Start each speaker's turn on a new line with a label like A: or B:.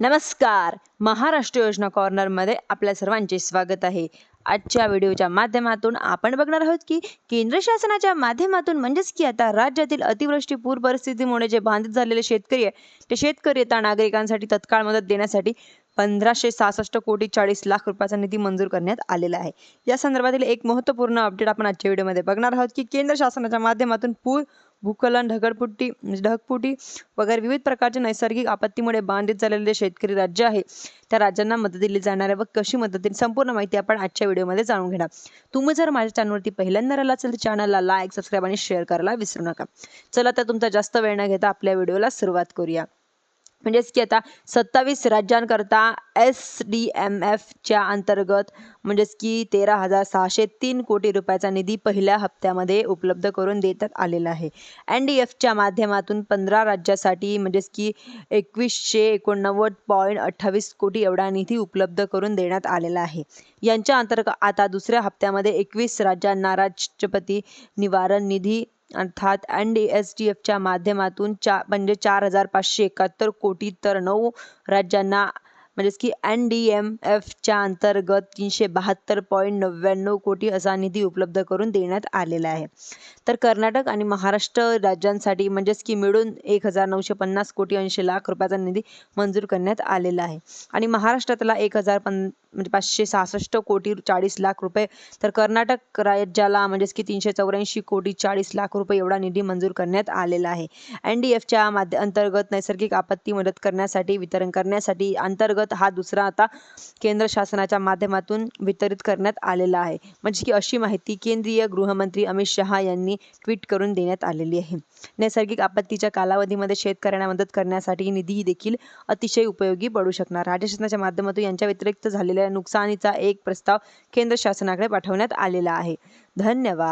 A: नमस्कार. महाराष्ट्र योजना कॉर्नरमध्ये आपल्या सर्वांचे स्वागत आहे. आजच्या व्हिडिओच्या माध्यमातून आपण बघणार आहोत की केंद्र शासनाच्या माध्यमातून म्हणजेच की आता राज्यातील अतिवृष्टी पूर परिस्थितीमुळे जे बाधित झालेले शेतकरी आहे ते शेतकरी आता नागरिकांसाठी तत्काळ मदत देण्यासाठी पंधराशे सहासष्ट कोटी चाळीस लाख रुपयाचा निधी मंजूर करण्यात आलेला आहे. या संदर्भातील एक महत्त्वपूर्ण अपडेट आपण आजच्या व्हिडिओमध्ये बघणार आहोत की केंद्र शासनाच्या माध्यमातून पूर भूकलन ढगफुटी म्हणजे ढगफुटी वगैरे विविध प्रकारच्या नैसर्गिक आपत्तीमुळे बाधित झालेले शेतकरी राज्य आहे. त्या राज्यांना मदत दिली जाणार आहे व कशी मदत दिली संपूर्ण माहिती आपण आजच्या व्हिडिओमध्ये जाणून घेणार. तुम्ही जर माझ्या चॅनलवरती पहिल्यांदा राहिला असेल तर चॅनलला लाईक सबस्क्राईब आणि शेअर करायला विसरू नका. चला तर तुमचा जास्त वेळ न घेता आपल्या व्हिडिओला सुरुवात करूया. म्हणजेच की आता सत्तावीस राज्यांकरता एस डी एम एफच्या अंतर्गत म्हणजेच की तेरा हजार सहाशे तीन कोटी रुपयाचा निधी पहिल्या हप्त्यामध्ये उपलब्ध करून देण्यात आलेला आहे. एन डी एफच्या माध्यमातून पंधरा राज्यासाठी म्हणजेच की एकवीसशे एकोणनव्वद पॉईंट अठ्ठावीस कोटी एवढा निधी उपलब्ध करून देण्यात आलेला आहे. यांच्या अंतर्गत आता दुसऱ्या हप्त्यामध्ये एकवीस राज्यांना राष्ट्रपती निवारण निधी अर्थात एन डी एस टी एफच्या माध्यमातून चा म्हणजे चार हजार पाचशे एकाहत्तर कोटी तर नऊ राज्यांना म्हणजेच की एन डी एम एफच्या अंतर्गत तीनशे बहात्तर पॉईंट नव्याण्णव कोटी असा निधी उपलब्ध करून देण्यात आलेला आहे. तर कर्नाटक आणि महाराष्ट्र राज्यांसाठी म्हणजेच की मिळून एक हजार नऊशे पन्नास कोटी ऐंशी लाख रुपयाचा निधी मंजूर करण्यात आलेला आहे. आणि महाराष्ट्रातला एक हजार पन म्हणजे पाचशे सहासष्ट कोटी चाळीस लाख रुपये तर कर्नाटक राज्याला म्हणजेच की तीनशे चौऱ्याऐंशी कोटी चाळीस लाख रुपये एवढा निधी मंजूर करण्यात आलेला आहे. एन डी एफच्या माध्य अंतर्गत नैसर्गिक आपत्ती मदत करण्यासाठी वितरण करण्यासाठी अंतर्गत हा दुसरा आता केंद्र शासनाच्या माध्यमातून वितरित करण्यात आलेला आहे. म्हणजे की अशी माहिती केंद्रीय गृहमंत्री अमित शहा यांनी ट्विट करून देण्यात आलेली आहे. नैसर्गिक आपत्तीच्या कालावधीमध्ये शेतकऱ्यांना मदत करण्यासाठी निधी देखील अतिशय उपयोगी पडू शकणार. राज्य शासनाच्या माध्यमातून यांच्या व्यतिरिक्त झालेल्या नुकसानीचा एक प्रस्ताव केंद्र शासनाकडे पाठवण्यात आलेला आहे. धन्यवाद.